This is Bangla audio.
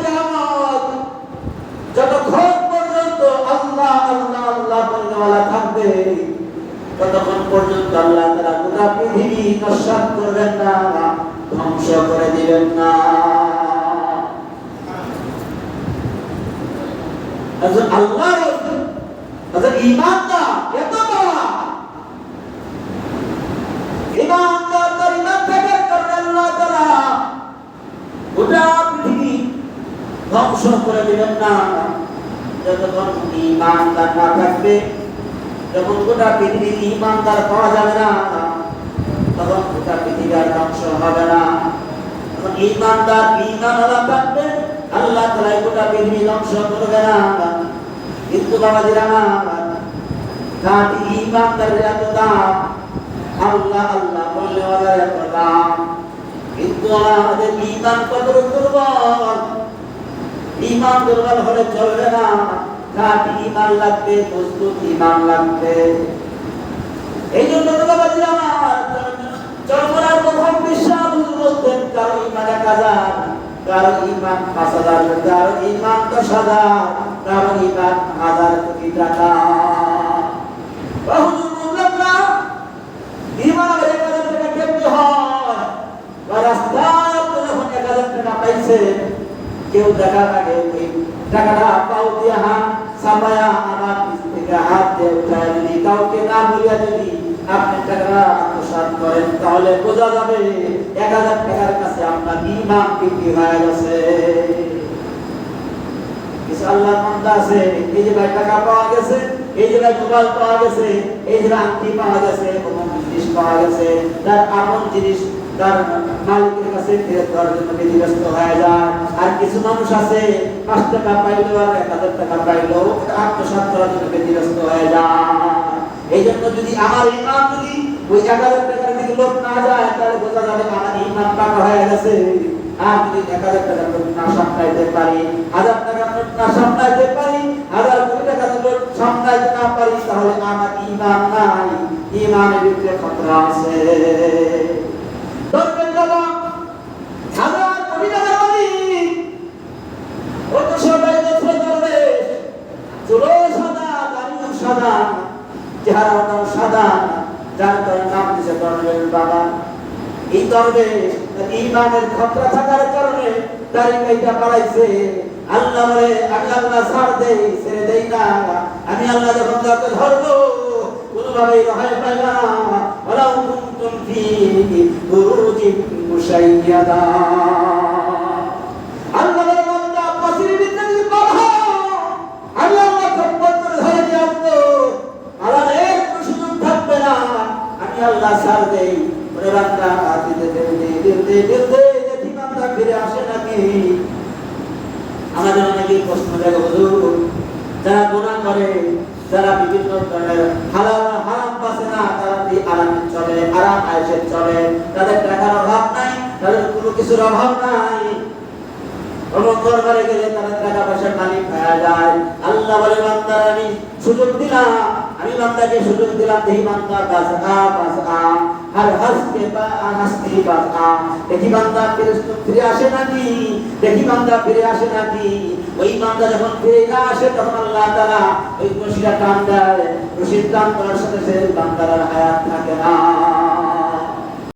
কিয়ামত যতক্ষণ আল্লাহ একজন ইমানদার এত বড় ইমানদার তার ইমান থাকার কারণে আল্লাহ তারা গোটা পৃথিবী ধ্বংস করে দিবেন না। যতক্ষণ ইমানদার না থাকবে, যখন গোটা পৃথিবীর ইমানদার পাওয়া যাবে না, তখন গোটা পৃথিবী আর ধ্বংস হবে না। তখন ইমানদার ইমান আলা থাকবে, আল্লাহ তালা গোটা পৃথিবী ধ্বংস করবে না। কিন্তু বাবাজির আমার। খাঁটি ইমানদারের এত দাম আল্লাহ আল্লাহ বললে ওদের এত দাম কিন্তু আমাদের ইমান কত দুর্বল? ইমান দুর্বল হলে চলবে না। খাঁটি ইমান লাগবে, প্রস্তুত ইমান লাগবে। এই জন্য বাবাজি আমার। চরমরার প্রথম বিশ্বাস বলতেন কারও ইমান এক হাজার কারও ইমান পাঁচ হাজার কারও ইমান দশ হাজার কারও ইমান হাজার কোটি টাকা কেউ দেখার আগে ওই টাকাটা পাও দিয়ে হাত সামায়া আমার হাত দিয়ে উঠায় যদি কাউকে না বলিয়া যদি আপনি টাকাটা আত্মসাৎ করেন, তাহলে বোঝা যাবে এক হাজার টাকার কাছে আপনার হয়ে গেছে। আছে, এই যে ভাই টাকা পাওয়া গেছে, এই যে ভাই পাওয়া গেছে, এই যে পাওয়া গেছে, কোনো জিনিস পাওয়া গেছে, তার জিনিস তার মালিকের কাছে ফেরত করার জন্য বিধিগ্রস্ত হয়ে যায়। আর কিছু মানুষ আছে, পাঁচ টাকা পাইলো আর এক হাজার টাকা পাইলো, আত্মসাৎ করার জন্য বিধিগ্রস্ত এই জন্য যদি আমার ইমান যদি ওই হাজার টাকার দিকে লোক না যায়, তাহলে বোঝা যাবে আমার ইমান টাকা হয়ে গেছে। আর যদি হাজার টাকার নোট না সামলাইতে পারি, হাজার টাকার নোট না সামলাইতে পারি, হাজার কোটি টাকার নোট সামলাইতে না পারি, তাহলে আমার ইমান নাই। ইমানের ভিতরে খতরা আছে। ধরবেন বাবা হাজার কোটি টাকার মালিক ও তো সবাই বছর ধরবে চুলো সাদা দাড়িও সাদা চেহারাটাও সাদা যার কারণে নাম দিছে ধরবেন বাবা। এই দরবেশ ইমানের খতরা থাকার কারণে দাড়ি কাইটা পালাইছে। আল্লাহ বলে, আল্লাহ ছাড় দেই ছেড়ে দেই না। আমি আল্লাহ যখন তাকে ধরবো, কোনোভাবেই রেহাই পাইবে না। ওয়ালাউ কুনতুম ফি বুরুজিন মুশাইয়াদা। যারা গুনাহ করে, যারা বিভিন্ন কিছুর অভাব নাই। দরবারে গেলে তারা টাকা পয়সার মালিক যায়। আল্লাহ বলে, বান্দার আমি সুযোগ দিলাম। আমি বান্দাকে সুযোগ দিলাম, দেখি বান্দা বাস বাস আর হাসতে বা হাসতে বাসা দেখি বান্দা ফিরে আসে নাকি? দেখি বান্দা ফিরে আসে নাকি? ওই বান্দা যখন ফিরে না আসে, তখন আল্লাহ তাআলা ওই রশিটা টান দেয়। রশিদ টান করার সাথে সে বান্দার হায়াত থাকে না।